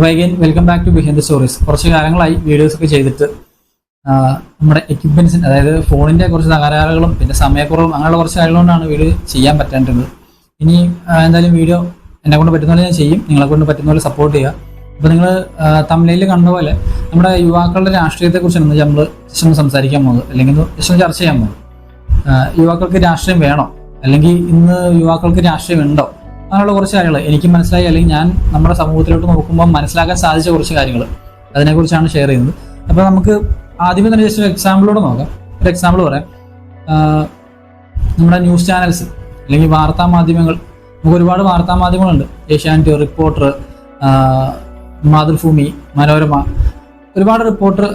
അപ്പോൾ again welcome back to behind stories കുറച്ച് കാലങ്ങളായി വീഡിയോസ് ഒക്കെ ചെയ്തിട്ട് നമ്മുടെ എക്യുപ്മെൻസിന്റെ അതായത് ഫോണിന്റെ കുറച്ച് തകരാറുകളും പിന്നെ സമയക്കുറവും അങ്ങനെയുള്ള കുറച്ച് കാര്യങ്ങളുകൊണ്ടാണ് വീഡിയോ ചെയ്യാൻ പറ്റാണ്ടിരുന്നത്. ഇനി എന്തായാലും വീഡിയോ എന്നെ കൊണ്ട് പറ്റുന്ന പോലെ ഞാൻ ചെയ്യും. നിങ്ങളെ കൊണ്ട് പറ്റുന്ന പോലെ സപ്പോർട്ട് ചെയ്യുക. അപ്പോൾ നിങ്ങൾ തമിഴിൽ കണ്ട പോലെ നമ്മുടെ യുവാക്കളുടെ രാഷ്ട്രീയത്തെക്കുറിച്ചാണ് നമ്മൾ ജസ്റ്റ് സംസാരിക്കാൻ പോകുന്നത്. അല്ലെങ്കിൽ ജസ്റ്റ് ചർച്ച ചെയ്യാൻ പോകുന്നത്. യുവാക്കൾക്ക് രാഷ്ട്രീയം വേണോ? അല്ലെങ്കിൽ ഇന്ന് യുവാക്കൾക്ക് രാഷ്ട്രീയം ഉണ്ടോ? അങ്ങനെയുള്ള കുറച്ച് കാര്യങ്ങൾ. എനിക്ക് മനസ്സിലായി അല്ലെങ്കിൽ ഞാൻ നമ്മുടെ സമൂഹത്തിലോട്ട് നോക്കുമ്പോൾ മനസ്സിലാക്കാൻ സാധിച്ച കുറച്ച് കാര്യങ്ങൾ അതിനെക്കുറിച്ചാണ് ഷെയർ ചെയ്യുന്നത്. അപ്പോൾ നമുക്ക് ആദ്യമേ തന്നെ ജസ്റ്റ് ഒരു എക്സാമ്പിളോട് നോക്കാം. ഒരു എക്സാമ്പിൾ പറയാം. നമ്മുടെ ന്യൂസ് ചാനൽസ് അല്ലെങ്കിൽ വാർത്താ മാധ്യമങ്ങൾ. നമുക്ക് ഒരുപാട് വാർത്താ മാധ്യമങ്ങളുണ്ട്. ഏഷ്യാനെറ്റ് റിപ്പോർട്ടർ മാതൃഭൂമി മനോരമ. ഒരുപാട് റിപ്പോർട്ടർ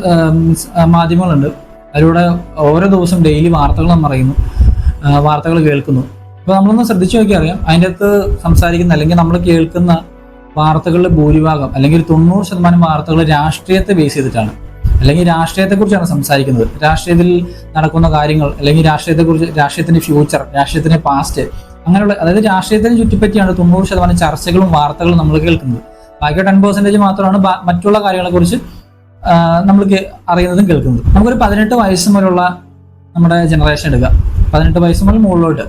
മാധ്യമങ്ങളുണ്ട്. അതിലൂടെ ഓരോ ദിവസം ഡെയിലി വാർത്തകൾ നമ്മൾ അറിയുന്നു. വാർത്തകൾ കേൾക്കുന്നു. അപ്പോൾ നമ്മളൊന്ന് ശ്രദ്ധിച്ചു നോക്കിയാൽ അറിയാം. അതിന്റെ അകത്ത് സംസാരിക്കുന്ന അല്ലെങ്കിൽ നമ്മൾ കേൾക്കുന്ന വാർത്തകളുടെ ഭൂരിഭാഗം അല്ലെങ്കിൽ ഒരു തൊണ്ണൂറ് ശതമാനം വാർത്തകൾ രാഷ്ട്രീയത്തെ ബേസ് ചെയ്തിട്ടാണ്. അല്ലെങ്കിൽ രാഷ്ട്രീയത്തെക്കുറിച്ചാണ് സംസാരിക്കുന്നത്. രാഷ്ട്രീയത്തിൽ നടക്കുന്ന കാര്യങ്ങൾ അല്ലെങ്കിൽ രാഷ്ട്രീയത്തെക്കുറിച്ച് രാഷ്ട്രീയത്തിന്റെ ഫ്യൂച്ചർ രാഷ്ട്രീയത്തിന്റെ പാസ്റ്റ് അങ്ങനെയുള്ള അതായത് രാഷ്ട്രീയത്തിനെ ചുറ്റിപ്പറ്റിയാണ് തൊണ്ണൂറ് ശതമാനം ചർച്ചകളും വാർത്തകളും നമ്മൾ കേൾക്കുന്നത്. ബാക്കി ടെൻ പെർസെന്റേജ് മാത്രമാണ് മറ്റുള്ള കാര്യങ്ങളെക്കുറിച്ച് നമ്മൾക്ക് അറിയുന്നതും കേൾക്കുന്നത്. നമുക്കൊരു പതിനെട്ട് വയസ്സ് മുതലുള്ള നമ്മുടെ ജനറേഷൻ എടുക്കുക പതിനെട്ട് വയസ്സ് മുതൽ മുകളിലോട്ട്.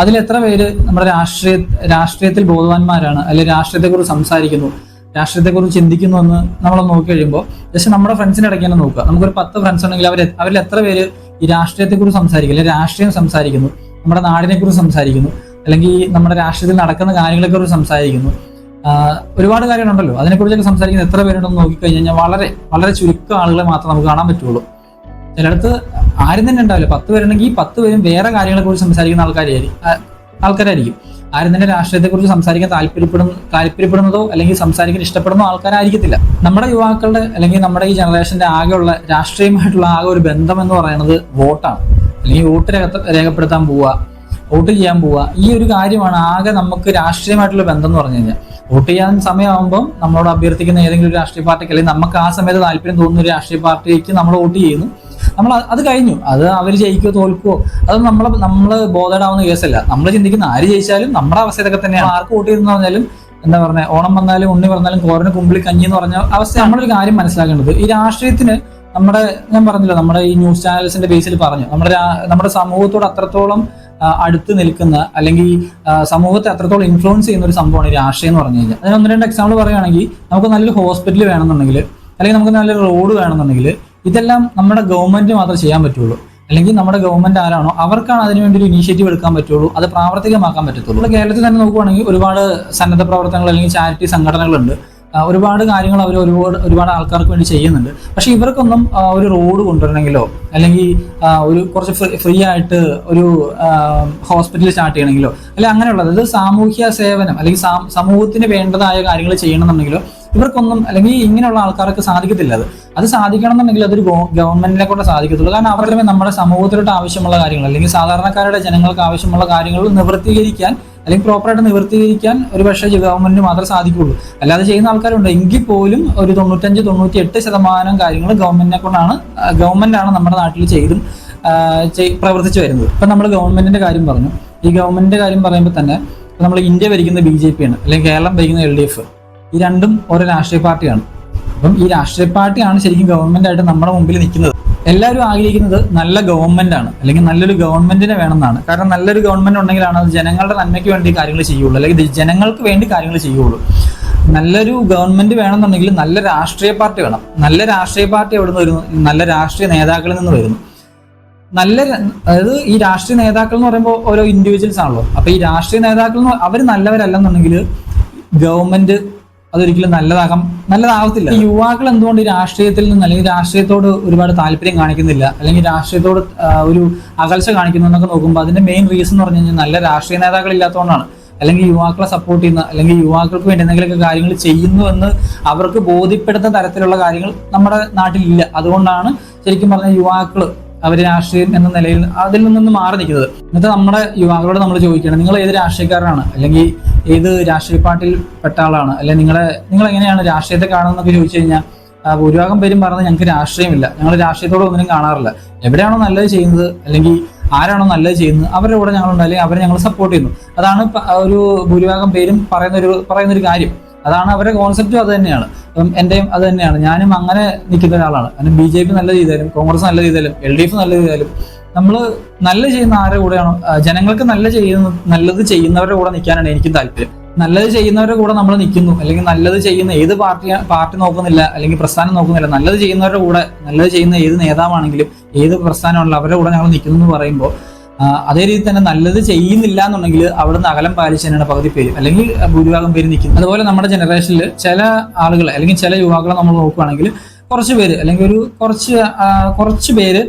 അതിൽ എത്ര പേര് നമ്മുടെ രാഷ്ട്രീയ രാഷ്ട്രീയത്തിൽ ബോധവാന്മാരാണ്? അല്ലെങ്കിൽ രാഷ്ട്രീയത്തെക്കുറിച്ച് സംസാരിക്കുന്നു? രാഷ്ട്രീയത്തെക്കുറിച്ച് ചിന്തിക്കുന്നു എന്ന് നമ്മൾ നോക്കി കഴിയുമ്പോൾ ജസ്റ്റ് നമ്മുടെ ഫ്രണ്ട്സിന്റെ ഇടയ്ക്ക് തന്നെ നോക്കുക. നമുക്കൊരു പത്ത് ഫ്രണ്ട്സ് ഉണ്ടെങ്കിൽ അവർ അവരിൽ എത്ര പേര് ഈ രാഷ്ട്രീയത്തെക്കുറിച്ച് സംസാരിക്കും? അല്ലെങ്കിൽ രാഷ്ട്രീയം സംസാരിക്കുന്നു നമ്മുടെ നാടിനെ കുറിച്ച് സംസാരിക്കുന്നു അല്ലെങ്കിൽ നമ്മുടെ രാഷ്ട്രീയത്തിൽ നടക്കുന്ന കാര്യങ്ങളെക്കുറിച്ച് സംസാരിക്കുന്നു. ഒരുപാട് കാര്യങ്ങളുണ്ടല്ലോ. അതിനെക്കുറിച്ചൊക്കെ സംസാരിക്കുന്ന എത്ര പേരുണ്ടെന്ന് നോക്കിക്കഴിഞ്ഞ് കഴിഞ്ഞാൽ വളരെ വളരെ ചുരുക്കം ആളുകളെ മാത്രം നമുക്ക് കാണാൻ പറ്റുള്ളൂ. ചിലടത്ത് ആരും തന്നെ ഉണ്ടാവില്ല. പത്ത് പേരുണ്ടെങ്കിൽ പത്ത് പേരും വേറെ കാര്യങ്ങളെ കുറിച്ച് സംസാരിക്കുന്ന ആൾക്കാരായിരിക്കും. ആൾക്കാരായിരിക്കും. ആരും തന്നെ രാഷ്ട്രീയത്തെക്കുറിച്ച് സംസാരിക്കാൻ താല്പര്യപ്പെടുന്ന താല്പര്യപ്പെടുന്നതോ അല്ലെങ്കിൽ സംസാരിക്കാൻ ഇഷ്ടപ്പെടുന്ന ആൾക്കാരായിരിക്കത്തില്ല. നമ്മുടെ യുവാക്കളുടെ അല്ലെങ്കിൽ നമ്മുടെ ഈ ജനറേഷന്റെ ആകെയുള്ള രാഷ്ട്രീയമായിട്ടുള്ള ആകെ ഒരു ബന്ധം എന്ന് പറയുന്നത് വോട്ടാണ്. അല്ലെങ്കിൽ വോട്ട് രേഖ- രേഖപ്പെടുത്താൻ പോവുക. വോട്ട് ചെയ്യാൻ പോവുക. ഈ ഒരു കാര്യമാണ് ആകെ നമുക്ക് രാഷ്ട്രീയമായിട്ടുള്ള ബന്ധം എന്ന് പറഞ്ഞു കഴിഞ്ഞാൽ. വോട്ട് ചെയ്യാൻ സമയമാകുമ്പോൾ നമ്മളോട് അഭ്യർത്ഥിക്കുന്ന ഏതെങ്കിലും ഒരു രാഷ്ട്രീയ പാർട്ടിക്ക് അല്ലെങ്കിൽ നമുക്ക് ആ സമയത്ത് താല്പര്യം തോന്നുന്ന ഒരു രാഷ്ട്രീയ പാർട്ടിക്ക് നമ്മൾ വോട്ട് ചെയ്യുന്നു. നമ്മൾ അത് കഴിഞ്ഞു. അത് അവർ ജയിക്കുകയോ തോൽക്കുമോ അത് നമ്മൾ നമ്മൾ ബോധേഡാവുന്ന കേസല്ല നമ്മൾ ചിന്തിക്കുന്ന ആര് ജയിച്ചാലും നമ്മുടെ അവസ്ഥ ഇതൊക്കെ തന്നെയാണ്. ആർക്ക് വോട്ട് ചെയ്തെന്ന് പറഞ്ഞാലും എന്താ പറയുക ഓണം വന്നാലും ഉണ്ണി പറഞ്ഞാലും കോറിന് കുമ്പിളി കഞ്ഞി എന്ന് പറഞ്ഞ അവസ്ഥ നമ്മളൊരു കാര്യം മനസ്സിലാക്കേണ്ടത്. ഈ രാഷ്ട്രീയത്തിന് നമ്മുടെ ഞാൻ പറഞ്ഞില്ല നമ്മുടെ ഈ ന്യൂസ് ചാനൽസിന്റെ ബേസിൽ പറഞ്ഞു. നമ്മുടെ നമ്മുടെ സമൂഹത്തോട് അത്രത്തോളം അടുത്ത് നിൽക്കുന്ന അല്ലെങ്കിൽ സമൂഹത്തെ അത്രത്തോളം ഇൻഫ്ലുവൻസ് ചെയ്യുന്ന ഒരു സംഭവമാണ് രാഷ്ട്രീയം എന്ന് പറഞ്ഞു കഴിഞ്ഞാൽ. അതിന് ഒന്ന് രണ്ട് എക്സാമ്പിൾ പറയുകയാണെങ്കിൽ നമുക്ക് നല്ലൊരു ഹോസ്പിറ്റൽ വേണമെന്നുണ്ടെങ്കിൽ അല്ലെങ്കിൽ നമുക്ക് നല്ലൊരു റോഡ് വേണമെന്നുണ്ടെങ്കിൽ ഇതെല്ലാം നമ്മുടെ ഗവൺമെന്റ് മാത്രമേ ചെയ്യാൻ പറ്റുള്ളൂ. അല്ലെങ്കിൽ നമ്മുടെ ഗവൺമെന്റ് ആരാണോ അവർക്കാണ് അതിനുവേണ്ടി ഒരു ഇനീഷ്യേറ്റീവ് എടുക്കാൻ പറ്റുള്ളൂ അത് പ്രാവർത്തികമാക്കാൻ പറ്റത്തുള്ളൂ. കേരളത്തിൽ തന്നെ നോക്കുവാണെങ്കിൽ ഒരുപാട് സന്നദ്ധ പ്രവർത്തനങ്ങൾ അല്ലെങ്കിൽ ചാരിറ്റി സംഘടനകളുണ്ട്. ഒരുപാട് കാര്യങ്ങൾ അവർ ഒരുപാട് ഒരുപാട് ആൾക്കാർക്ക് വേണ്ടി ചെയ്യുന്നുണ്ട്. പക്ഷെ ഇവർക്കൊന്നും ഒരു റോഡ് കൊണ്ടുവരണമെങ്കിലോ അല്ലെങ്കിൽ ഒരു കുറച്ച് ഫ്രീ ആയിട്ട് ഒരു ഹോസ്പിറ്റൽ സ്റ്റാർട്ട് ചെയ്യണമെങ്കിലോ അല്ലെങ്കിൽ അങ്ങനെയുള്ളത് അതായത് സാമൂഹ്യ സേവനം അല്ലെങ്കിൽ സമൂഹത്തിന് വേണ്ടതായ കാര്യങ്ങൾ ചെയ്യണമെന്നുണ്ടെങ്കിലോ ഇവർക്കൊന്നും അല്ലെങ്കിൽ ഇങ്ങനെയുള്ള ആൾക്കാർക്ക് സാധിക്കത്തില്ല അത്. അത് സാധിക്കണം എന്നുണ്ടെങ്കിൽ അതൊരു ഗവ- ഗവൺമെന്റിനെ കൊണ്ട് സാധിക്കത്തുള്ളൂ. കാരണം അവരുടെ നമ്മുടെ സമൂഹത്തിലോട്ട് ആവശ്യമുള്ള കാര്യങ്ങൾ അല്ലെങ്കിൽ സാധാരണക്കാരുടെ ജനങ്ങൾക്ക് ആവശ്യമുള്ള കാര്യങ്ങൾ നിവൃത്തീകരിക്കാൻ അല്ലെങ്കിൽ പ്രോപ്പറായിട്ട് നിവർത്തീകരിക്കാൻ ഒരു പക്ഷേ ഗവൺമെന്റിന് മാത്രമേ സാധിക്കുള്ളൂ അല്ലാതെ ചെയ്യുന്ന ആൾക്കാരുണ്ട്. എങ്കിൽ പോലും ഒരു തൊണ്ണൂറ്റഞ്ച് തൊണ്ണൂറ്റി എട്ട് ശതമാനം കാര്യങ്ങൾ ഗവൺമെന്റിനെ കൊണ്ടാണ് ഗവൺമെന്റ് ആണ് നമ്മുടെ നാട്ടിൽ ചെയ്തും പ്രവർത്തിച്ചു വരുന്നത്. ഇപ്പൊ നമ്മൾ ഗവൺമെന്റിന്റെ കാര്യം പറഞ്ഞു. ഈ ഗവൺമെന്റിന്റെ കാര്യം പറയുമ്പോൾ തന്നെ നമ്മൾ ഇന്ത്യ ഭരിക്കുന്ന ബി ജെ പി ആണ്. അല്ലെങ്കിൽ കേരളം ഭരിക്കുന്ന എൽ ഡി എഫ്. ഈ രണ്ടും ഓരോ രാഷ്ട്രീയ പാർട്ടിയാണ്. അപ്പം ഈ രാഷ്ട്രീയ പാർട്ടിയാണ് ശരിക്കും ഗവൺമെന്റ് ആയിട്ട് നമ്മുടെ മുമ്പിൽ നിൽക്കുന്നത്. എല്ലാവരും ആഗ്രഹിക്കുന്നത് നല്ല ഗവൺമെന്റ് ആണ്. അല്ലെങ്കിൽ നല്ലൊരു ഗവൺമെന്റിനെ വേണമെന്നാണ്. കാരണം നല്ലൊരു ഗവൺമെന്റ് ഉണ്ടെങ്കിലാണ് അത് ജനങ്ങളുടെ നന്മയ്ക്ക് വേണ്ടി കാര്യങ്ങൾ ചെയ്യുള്ളൂ. അല്ലെങ്കിൽ ജനങ്ങൾക്ക് വേണ്ടി കാര്യങ്ങൾ ചെയ്യുള്ളൂ. നല്ലൊരു ഗവൺമെന്റ് വേണമെന്നുണ്ടെങ്കിൽ നല്ല രാഷ്ട്രീയ പാർട്ടി വേണം. നല്ല രാഷ്ട്രീയ പാർട്ടി എവിടെ നിന്ന് വരുന്നു? നല്ല രാഷ്ട്രീയ നേതാക്കളിൽ നിന്ന് വരുന്നു. നല്ല അതായത് ഈ രാഷ്ട്രീയ നേതാക്കൾ എന്ന് പറയുമ്പോൾ ഓരോ ഇൻഡിവിജ്വൽസ് ആണല്ലോ. അപ്പൊ ഈ രാഷ്ട്രീയ നേതാക്കൾ അവർ നല്ലവരല്ലെന്നുണ്ടെങ്കിൽ ഗവൺമെന്റ് അതൊരിക്കലും നല്ലതാകാം. നല്ലതാകത്തില്ല യുവാക്കൾ എന്തുകൊണ്ട് രാഷ്ട്രീയത്തിൽ നിന്ന് അല്ലെങ്കിൽ രാഷ്ട്രീയത്തോട് ഒരുപാട് താല്പര്യം കാണിക്കുന്നില്ല? അല്ലെങ്കിൽ രാഷ്ട്രീയത്തോട് ഒരു അകൽച്ച കാണിക്കുന്നു എന്നൊക്കെ നോക്കുമ്പോൾ അതിന്റെ മെയിൻ റീസൺ എന്ന് പറഞ്ഞു കഴിഞ്ഞാൽ നല്ല രാഷ്ട്രീയ നേതാക്കൾ ഇല്ലാത്തതുകൊണ്ടാണ്. അല്ലെങ്കിൽ യുവാക്കളെ സപ്പോർട്ട് ചെയ്യുന്ന അല്ലെങ്കിൽ യുവാക്കൾക്ക് വേണ്ടി എന്തെങ്കിലുമൊക്കെ കാര്യങ്ങൾ ചെയ്യുന്നു എന്ന് അവർക്ക് ബോധ്യപ്പെടുത്തുന്ന തരത്തിലുള്ള കാര്യങ്ങൾ നമ്മുടെ നാട്ടിലില്ല. അതുകൊണ്ടാണ് ശരിക്കും പറഞ്ഞ യുവാക്കൾ അവർ രാഷ്ട്രീയം എന്ന നിലയിൽ അതിൽ നിന്നും മാറി നിൽക്കുന്നത്. എന്നിട്ട് നമ്മുടെ യുവാക്കളോട് നമ്മൾ ചോദിക്കണം നിങ്ങൾ ഏത് രാഷ്ട്രീയക്കാരനാണ്? അല്ലെങ്കിൽ ഏത് രാഷ്ട്രീയ പാർട്ടിയിൽ പെട്ട ആളാണ്? അല്ലെ നിങ്ങളെ നിങ്ങൾ എങ്ങനെയാണ് രാഷ്ട്രീയത്തെ കാണുന്നതെന്നൊക്കെ ചോദിച്ചു കഴിഞ്ഞാൽ ഭൂരിഭാഗം പേരും പറഞ്ഞത് ഞങ്ങൾക്ക് രാഷ്ട്രീയമില്ല. ഞങ്ങൾ രാഷ്ട്രീയത്തോട് ഒന്നിനും കാണാറില്ല. എവിടെയാണോ നല്ലത് ചെയ്യുന്നത് അല്ലെങ്കിൽ ആരാണോ നല്ലത് ചെയ്യുന്നത് അവരുടെ കൂടെ ഞങ്ങളുണ്ട് അല്ലെങ്കിൽ അവരെ ഞങ്ങൾ സപ്പോർട്ട് ചെയ്യുന്നു. അതാണ് ഒരു ഭൂരിഭാഗം പേരും പറയുന്ന ഒരു പറയുന്ന ഒരു കാര്യം. അതാണ് അവരുടെ കോൺസെപ്റ്റും അത് തന്നെയാണ്. അപ്പം അത് തന്നെയാണ്. ഞാനും അങ്ങനെ നിൽക്കുന്ന ഒരാളാണ്. കാരണം ബി ജെ പി നല്ല ചെയ്താലും കോൺഗ്രസ് നല്ല ചെയ്താലും എൽ ഡി എഫ് നല്ല ചെയ്താലും നമ്മൾ നല്ല ചെയ്യുന്ന ആരുടെ കൂടെയാണോ ജനങ്ങൾക്ക് നല്ല ചെയ്യുന്ന നല്ലത് ചെയ്യുന്നവരുടെ കൂടെ നിൽക്കാനാണ് എനിക്ക് താല്പര്യം. നല്ലത് ചെയ്യുന്നവരുടെ കൂടെ നമ്മൾ നിൽക്കുന്നു അല്ലെങ്കിൽ നല്ലത് ചെയ്യുന്ന ഏത് പാർട്ടി പാർട്ടി നോക്കുന്നില്ല അല്ലെങ്കിൽ പ്രസ്ഥാനം നോക്കുന്നില്ല നല്ലത് ചെയ്യുന്നവരുടെ കൂടെ നല്ലത് ചെയ്യുന്ന ഏത് നേതാവാണെങ്കിലും ഏത് പ്രസ്ഥാനമാണെങ്കിലും അവരുടെ കൂടെ ഞങ്ങൾ നിൽക്കുന്നു എന്ന് പറയുമ്പോൾ അതേ രീതി തന്നെ നല്ലത് ചെയ്യുന്നില്ല എന്നുണ്ടെങ്കിൽ അവിടുന്ന് അകലം പാലിച്ച് തന്നെയാണ് പകുതി പേര് അല്ലെങ്കിൽ ഭൂരിഭാഗം പേര് നിൽക്കുന്നത്. അതുപോലെ നമ്മുടെ ജനറേഷനിൽ ചില ആളുകളെ അല്ലെങ്കിൽ ചില യുവാക്കളെ നമ്മൾ നോക്കുകയാണെങ്കിൽ കുറച്ച് പേര് അല്ലെങ്കിൽ ഒരു കുറച്ച് കുറച്ച് പേര്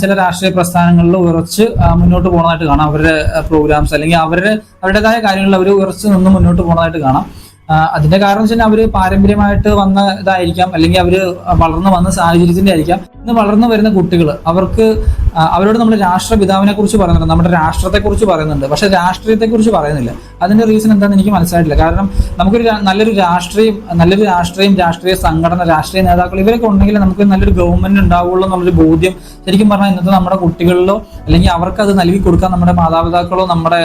ചില രാഷ്ട്രീയ പ്രസ്ഥാനങ്ങളിൽ ഉറച്ച് മുന്നോട്ട് പോകുന്നതായിട്ട് കാണാം. അവരുടെ പ്രോഗ്രാംസ് അല്ലെങ്കിൽ അവരുടെ അവരുടേതായ കാര്യങ്ങളിൽ അവർ ഉറച്ച് നിന്ന് മുന്നോട്ട് പോകുന്നതായിട്ട് കാണാം. അതിന്റെ കാരണം വെച്ചാൽ അവർ പാരമ്പര്യമായിട്ട് വന്ന ഇതായിരിക്കാം. അല്ലെങ്കിൽ അവർ വളർന്നു വന്ന സാഹചര്യത്തിന്റെ ആയിരിക്കാം. ഇന്ന് വളർന്നു വരുന്ന കുട്ടികൾ അവർക്ക് അവരോട് നമ്മൾ രാഷ്ട്രപിതാവിനെ കുറിച്ച് പറയുന്നുണ്ട്. നമ്മുടെ രാഷ്ട്രത്തെ കുറിച്ച് പറയുന്നുണ്ട്. പക്ഷെ രാഷ്ട്രീയത്തെ കുറിച്ച് പറയുന്നില്ല. അതിന്റെ റീസൺ എന്താണെന്ന് എനിക്ക് മനസ്സിലായിട്ടില്ല. കാരണം നമുക്കൊരു നല്ലൊരു രാഷ്ട്രീയം നല്ലൊരു രാഷ്ട്രീയം രാഷ്ട്രീയ സംഘടന രാഷ്ട്രീയ നേതാക്കൾ ഇവരൊക്കെ ഉണ്ടെങ്കിൽ നമുക്ക് നല്ലൊരു ഗവൺമെന്റ് ഉണ്ടാവുള്ളൂ എന്നുള്ളൊരു ബോധ്യം ശരിക്കും പറഞ്ഞാൽ ഇന്നത്തെ നമ്മുടെ കുട്ടികളിലോ അല്ലെങ്കിൽ അവർക്ക് അത് നൽകി കൊടുക്കാൻ നമ്മുടെ മാതാപിതാക്കളോ നമ്മുടെ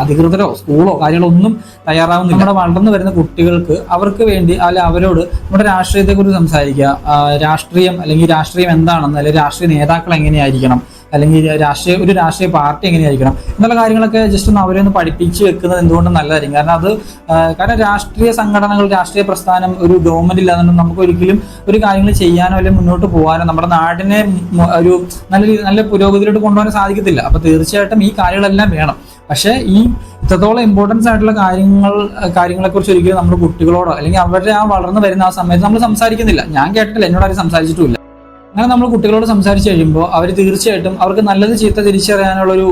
അധികൃതരോ സ്കൂളോ കാര്യങ്ങളോ ഒന്നും തയ്യാറാവുന്നില്ല. നമ്മുടെ വളർന്നു വരുന്ന കുട്ടികൾക്ക് അവർക്ക് വേണ്ടി അല്ല അവരോട് നമ്മുടെ രാഷ്ട്രീയത്തെക്കുറിച്ച് സംസാരിക്കുക. രാഷ്ട്രീയം അല്ലെങ്കിൽ രാഷ്ട്രീയം എന്താണെന്ന് അല്ലെങ്കിൽ രാഷ്ട്രീയ നേതാക്കൾ എങ്ങനെയായിരിക്കണം? അല്ലെങ്കിൽ രാഷ്ട്രീയ ഒരു രാഷ്ട്രീയ പാർട്ടി എങ്ങനെയായിരിക്കണം? എന്നുള്ള കാര്യങ്ങളൊക്കെ ജസ്റ്റ് ഒന്ന് അവരെ ഒന്ന് പഠിപ്പിച്ച് വെക്കുന്നത് എന്തുകൊണ്ടും നല്ലതായിരിക്കും. കാരണം അത് കാരണം രാഷ്ട്രീയ സംഘടനകൾ രാഷ്ട്രീയ പ്രസ്ഥാനം ഒരു ഗവൺമെന്റ് ഇല്ലാതെ നമുക്ക് ഒരിക്കലും ഒരു കാര്യങ്ങൾ ചെയ്യാനോ അല്ലെങ്കിൽ മുന്നോട്ട് പോകാനോ നമ്മുടെ നാടിനെ ഒരു നല്ല രീതി നല്ല പുരോഗതിയിലോട്ട് കൊണ്ടുപോകാൻ സാധിക്കത്തില്ല. അപ്പൊ തീർച്ചയായിട്ടും ഈ കാര്യങ്ങളെല്ലാം വേണം. പക്ഷേ ഈ ഇത്രത്തോളം ഇമ്പോർട്ടൻസ് ആയിട്ടുള്ള കാര്യങ്ങൾ കാര്യങ്ങളെ കുറിച്ച് ഒരിക്കലും നമ്മുടെ കുട്ടികളോടോ അല്ലെങ്കിൽ അവരുടെ ആ വളർന്നു വരുന്ന ആ സമയത്ത് നമ്മൾ സംസാരിക്കുന്നില്ല. ഞാൻ കേട്ടില്ല എന്നോട് ആരും സംസാരിച്ചിട്ടുമില്ല. അങ്ങനെ നമ്മൾ കുട്ടികളോട് സംസാരിച്ച് കഴിയുമ്പോൾ അവർ തീർച്ചയായിട്ടും അവർക്ക് നല്ലത് ചീത്ത തിരിച്ചറിയാനുള്ളൊരു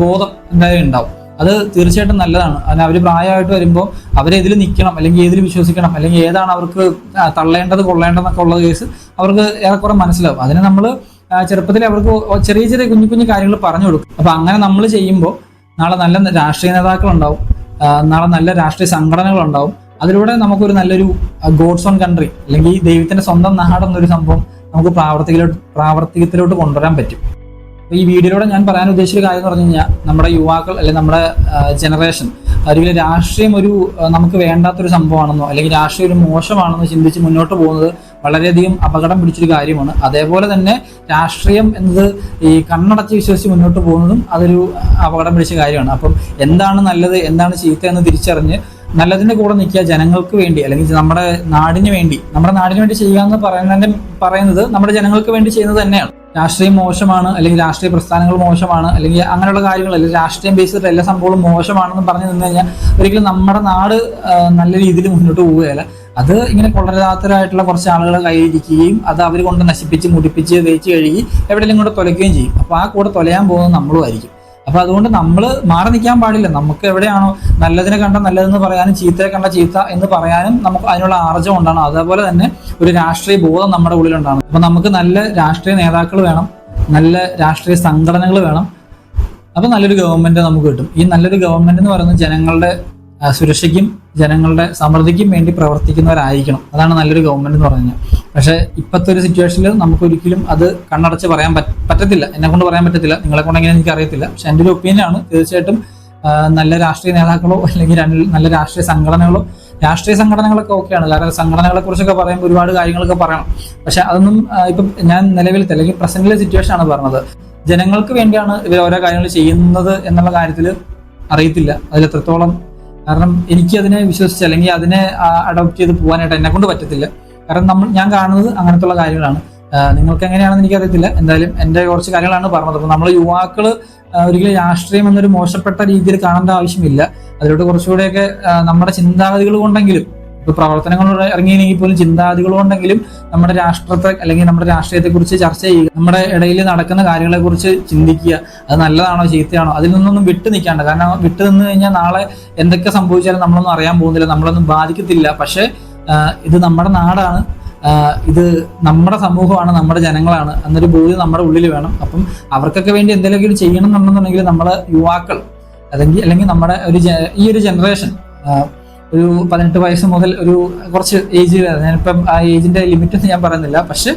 ബോധം എന്തായാലും ഉണ്ടാവും. അത് തീർച്ചയായിട്ടും നല്ലതാണ്. അതിന് അവർ പ്രായമായിട്ട് വരുമ്പോൾ അവരെതിൽ നിൽക്കണം അല്ലെങ്കിൽ ഏതിൽ വിശ്വസിക്കണം അല്ലെങ്കിൽ ഏതാണ് അവർക്ക് തള്ളേണ്ടത് കൊള്ളേണ്ടതെന്നൊക്കെ ഉള്ള കേസ് അവർക്ക് ഏറെക്കുറെ മനസ്സിലാവും. അതിന് നമ്മൾ ചെറുപ്പത്തിൽ അവർക്ക് ചെറിയ ചെറിയ കുഞ്ഞു കുഞ്ഞു കാര്യങ്ങൾ പറഞ്ഞു കൊടുക്കും. അപ്പം അങ്ങനെ നമ്മൾ ചെയ്യുമ്പോൾ നാളെ നല്ല രാഷ്ട്രീയ നേതാക്കളുണ്ടാവും നാളെ നല്ല രാഷ്ട്രീയ സംഘടനകളുണ്ടാവും. അതിലൂടെ നമുക്കൊരു നല്ലൊരു ഗോഡ്സ് ഓൺ കൺട്രി അല്ലെങ്കിൽ ദൈവത്തിന്റെ സ്വന്തം നാടെന്നൊരു സംഭവം നമുക്ക് പ്രാവർത്തികളിലോട്ട് പ്രാവർത്തികത്തിലോട്ട് കൊണ്ടുവരാൻ പറ്റും. അപ്പൊ ഈ വീഡിയോയിലൂടെ ഞാൻ പറയാൻ ഉദ്ദേശിച്ച കാര്യം എന്ന് പറഞ്ഞു കഴിഞ്ഞാൽ നമ്മുടെ യുവാക്കൾ അല്ലെങ്കിൽ നമ്മുടെ ജനറേഷൻ ഒരിക്കലും രാഷ്ട്രീയം ഒരു നമുക്ക് വേണ്ടാത്തൊരു സംഭവമാണെന്നോ അല്ലെങ്കിൽ രാഷ്ട്രീയം ഒരു മോശമാണെന്നോ ചിന്തിച്ച് മുന്നോട്ട് പോകുന്നത് വളരെയധികം അപകടം പിടിച്ചൊരു കാര്യമാണ്. അതേപോലെ തന്നെ രാഷ്ട്രീയം എന്നത് ഈ കണ്ണടച്ച് വിശ്വസിച്ച് മുന്നോട്ട് പോകുന്നതും അതൊരു അപകടം പിടിച്ച കാര്യമാണ്. അപ്പം എന്താണ് നല്ലത് എന്താണ് ചീത്ത എന്ന് തിരിച്ചറിഞ്ഞ് നല്ലതിന്റെ കൂടെ നിൽക്കുക ജനങ്ങൾക്ക് വേണ്ടി അല്ലെങ്കിൽ നമ്മുടെ നാടിന് വേണ്ടി നമ്മുടെ നാടിന് വേണ്ടി ചെയ്യുക എന്ന് പറയുന്നതിന്റെ പറയുന്നത് നമ്മുടെ ജനങ്ങൾക്ക് വേണ്ടി ചെയ്യുന്നത് തന്നെയാണ്. രാഷ്ട്രീയം മോശമാണ് അല്ലെങ്കിൽ രാഷ്ട്രീയ പ്രസ്ഥാനങ്ങൾ മോശമാണ് അല്ലെങ്കിൽ അങ്ങനെയുള്ള കാര്യങ്ങൾ അല്ലെങ്കിൽ രാഷ്ട്രീയം ബേസ്ഡ് എല്ലാ സംഭവങ്ങളും മോശമാണെന്ന് പറഞ്ഞു നിന്ന് കഴിഞ്ഞാൽ ഒരിക്കലും നമ്മുടെ നാട് നല്ല രീതിയിൽ മുന്നോട്ട് പോവുകയല്ല. അത് ഇങ്ങനെ കൊള്ളരാത്തരായിട്ടുള്ള കുറച്ച് ആളുകളെ കയ്യിരിക്കുകയും അത് അവർ കൊണ്ട് നശിപ്പിച്ച് മുടിപ്പിച്ച് തേച്ച് കഴുകി എവിടെയെങ്കിലും കൂടെ തുലയ്ക്കുകയും ചെയ്യും. അപ്പോൾ ആ കൂടെ തുലയാൻ പോകുന്നത് നമ്മളും ആയിരിക്കും. അപ്പൊ അതുകൊണ്ട് നമ്മൾ മാറി നിൽക്കാൻ പാടില്ല. നമുക്ക് എവിടെയാണോ നല്ലതിനെ കണ്ട നല്ലതെന്ന് പറയാനും ചീത്തയെ കണ്ട ചീത്ത എന്ന് പറയാനും നമുക്ക് അതിനുള്ള ആർജം ഉണ്ടാണ് അതേപോലെ തന്നെ ഒരു രാഷ്ട്രീയ ബോധം നമ്മുടെ ഉള്ളിലുണ്ടാണ് അപ്പൊ നമുക്ക് നല്ല രാഷ്ട്രീയ നേതാക്കൾ വേണം. നല്ല രാഷ്ട്രീയ സംഘടനകൾ വേണം. അപ്പൊ നല്ലൊരു ഗവൺമെന്റ് നമുക്ക് കിട്ടും. ഈ നല്ലൊരു ഗവൺമെന്റ് എന്ന് പറയുന്നത് ജനങ്ങളുടെ സുരക്ഷയ്ക്കും ജനങ്ങളുടെ സമൃദ്ധിക്കും വേണ്ടി പ്രവർത്തിക്കുന്നവരായിരിക്കണം. അതാണ് നല്ലൊരു ഗവൺമെന്റ് എന്ന് പറഞ്ഞു കഴിഞ്ഞാൽ പക്ഷെ ഇപ്പോഴത്തെ ഒരു സിറ്റുവേഷനിൽ നമുക്ക് ഒരിക്കലും അത് കണ്ണടച്ച് പറയാൻ പറ്റ- പറ്റത്തില്ല. എന്നെ കൊണ്ട് പറയാൻ പറ്റത്തില്ല. നിങ്ങളെ കൊണ്ടെങ്കിലും എനിക്ക് അറിയത്തില്ല. പക്ഷെ എന്റെ ഒരു ഒപ്പീനിയൻ ആണ് തീർച്ചയായിട്ടും നല്ല രാഷ്ട്രീയ നേതാക്കളോ അല്ലെങ്കിൽ നല്ല രാഷ്ട്രീയ സംഘടനകളോ രാഷ്ട്രീയ സംഘടനകളൊക്കെ ഓക്കെയാണ്. കാരണം സംഘടനകളെ കുറിച്ചൊക്കെ പറയുമ്പോൾ ഒരുപാട് കാര്യങ്ങളൊക്കെ പറയണം. പക്ഷെ അതൊന്നും ഇപ്പം ഞാൻ നിലവിലത്തെ അല്ലെങ്കിൽ പ്രസന്റിലെ സിറ്റുവേഷൻ ആണ് പറഞ്ഞത്. ജനങ്ങൾക്ക് വേണ്ടിയാണ് ഇവർ ഓരോ കാര്യങ്ങൾ ചെയ്യുന്നത് എന്നുള്ള കാര്യത്തിൽ അറിയത്തില്ല. അതിൽ എത്രത്തോളം കാരണം എനിക്ക് അതിനെ വിശ്വസിച്ച് അല്ലെങ്കിൽ അതിനെ അഡോപ്റ്റ് ചെയ്ത് പോകാനായിട്ട് എന്നെ കൊണ്ട് പറ്റത്തില്ല. കാരണം നമ്മൾ ഞാൻ കാണുന്നത് അങ്ങനത്തുള്ള കാര്യങ്ങളാണ്. നിങ്ങൾക്ക് എങ്ങനെയാണെന്ന് എനിക്കറിയത്തില്ല. എന്തായാലും എന്റെ കുറച്ച് കാര്യങ്ങളാണ് പറഞ്ഞത്. അപ്പോൾ നമ്മൾ യുവാക്കൾ ഒരിക്കലും രാഷ്ട്രീയം എന്നൊരു മോശപ്പെട്ട രീതിയിൽ കാണേണ്ട ആവശ്യമില്ല. അതിലോട്ട് കുറച്ചുകൂടെയൊക്കെ നമ്മുടെ ചിന്താഗതികൾ കൊണ്ടെങ്കിലും ഇപ്പൊ പ്രവർത്തനങ്ങളോട് ഇറങ്ങിയില്ലെങ്കിൽ പോലും ചിന്താഗതികളുണ്ടെങ്കിലും നമ്മുടെ രാഷ്ട്രത്തെ അല്ലെങ്കിൽ നമ്മുടെ രാഷ്ട്രീയത്തെ കുറിച്ച് ചർച്ച ചെയ്യുക നമ്മുടെ ഇടയിൽ നടക്കുന്ന കാര്യങ്ങളെ കുറിച്ച് ചിന്തിക്കുക അത് നല്ലതാണോ ചീത്തയാണോ അതിൽ നിന്നൊന്നും വിട്ടു നിൽക്കാണ്ട്. കാരണം വിട്ടു നിന്ന് കഴിഞ്ഞാൽ നാളെ എന്തൊക്കെ സംഭവിച്ചാലും നമ്മളൊന്നും അറിയാൻ പോകുന്നില്ല നമ്മളൊന്നും ബാധിക്കത്തില്ല. പക്ഷേ ഇത് നമ്മുടെ നാടാണ് ഇത് നമ്മുടെ സമൂഹമാണ് നമ്മുടെ ജനങ്ങളാണ് എന്നൊരു ബോധ്യം നമ്മുടെ ഉള്ളിൽ വേണം. അപ്പം അവർക്കൊക്കെ വേണ്ടി എന്തെങ്കിലും ചെയ്യണം എന്നുണ്ടെന്നുണ്ടെങ്കിൽ നമ്മുടെ യുവാക്കൾ അല്ലെങ്കിൽ അല്ലെങ്കിൽ നമ്മുടെ ഒരു ഈ ഒരു ജനറേഷൻ ഒരു പതിനെട്ട് വയസ്സ് മുതൽ ഒരു കുറച്ച് ഏജ് വരെ. ഞാനിപ്പം ആ ഏജിന്റെ ലിമിറ്റ് ഒന്നും ഞാൻ പറയുന്നില്ല. പക്ഷെ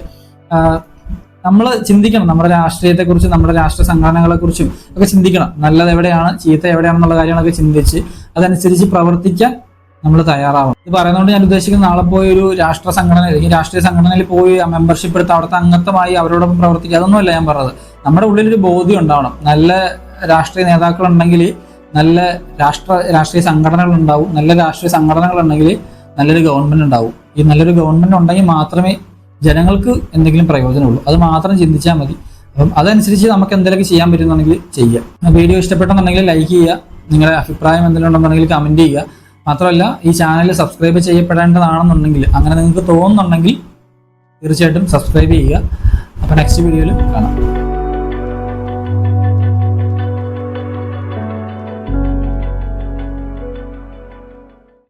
നമ്മൾ ചിന്തിക്കണം. നമ്മുടെ രാഷ്ട്രീയത്തെ കുറിച്ചും നമ്മുടെ രാഷ്ട്രീയ സംഘടനകളെ കുറിച്ചും ഒക്കെ ചിന്തിക്കണം. നല്ലത് എവിടെയാണ് ചീത്ത എവിടെയാണെന്നുള്ള കാര്യങ്ങളൊക്കെ ചിന്തിച്ച് അതനുസരിച്ച് പ്രവർത്തിക്കാൻ നമ്മൾ തയ്യാറാവണം. ഇത് പറയുന്നതുകൊണ്ട് ഞാൻ ഉദ്ദേശിക്കുന്നത് നാളെ പോയി ഒരു രാഷ്ട്ര സംഘടന അല്ലെങ്കിൽ രാഷ്ട്രീയ സംഘടനയിൽ പോയി മെമ്പർഷിപ്പ് എടുത്ത് അവിടുത്തെ അംഗത്വമായി അവരോടൊപ്പം പ്രവർത്തിക്കുക. അതൊന്നുമല്ല ഞാൻ പറഞ്ഞത്. നമ്മുടെ ഉള്ളിൽ ഒരു ബോധ്യം ഉണ്ടാവണം. നല്ല രാഷ്ട്രീയ നേതാക്കളുണ്ടെങ്കിൽ നല്ല രാഷ്ട്ര രാഷ്ട്രീയ സംഘടനകൾ ഉണ്ടാവും നല്ല രാഷ്ട്രീയ സംഘടനകൾ ഉണ്ടെങ്കിൽ നല്ലൊരു ഗവൺമെന്റ് ഉണ്ടാവും. ഈ നല്ലൊരു ഗവൺമെന്റ് ഉണ്ടെങ്കിൽ മാത്രമേ ജനങ്ങൾക്ക് എന്തെങ്കിലും പ്രയോജനമുള്ളൂ. അത് മാത്രം ചിന്തിച്ചാൽ മതി. അപ്പം അതനുസരിച്ച് നമുക്ക് എന്തെങ്കിലുമൊക്കെ ചെയ്യാൻ പറ്റുന്നുണ്ടെങ്കിൽ ചെയ്യാം. വീഡിയോ ഇഷ്ടപ്പെട്ടെന്നുണ്ടെങ്കിൽ ലൈക്ക് ചെയ്യുക. നിങ്ങളുടെ അഭിപ്രായം എന്തെങ്കിലും ഉണ്ടെന്നുണ്ടെങ്കിൽ കമന്റ് ചെയ്യുക. മാത്രമല്ല ഈ ചാനൽ സബ്സ്ക്രൈബ് ചെയ്യപ്പെടേണ്ടതാണെന്നുണ്ടെങ്കിൽ അങ്ങനെ നിങ്ങൾക്ക് തോന്നുന്നുണ്ടെങ്കിൽ തീർച്ചയായിട്ടും സബ്സ്ക്രൈബ് ചെയ്യുക. അപ്പോൾ നെക്സ്റ്റ് വീഡിയോയിൽ കാണാം.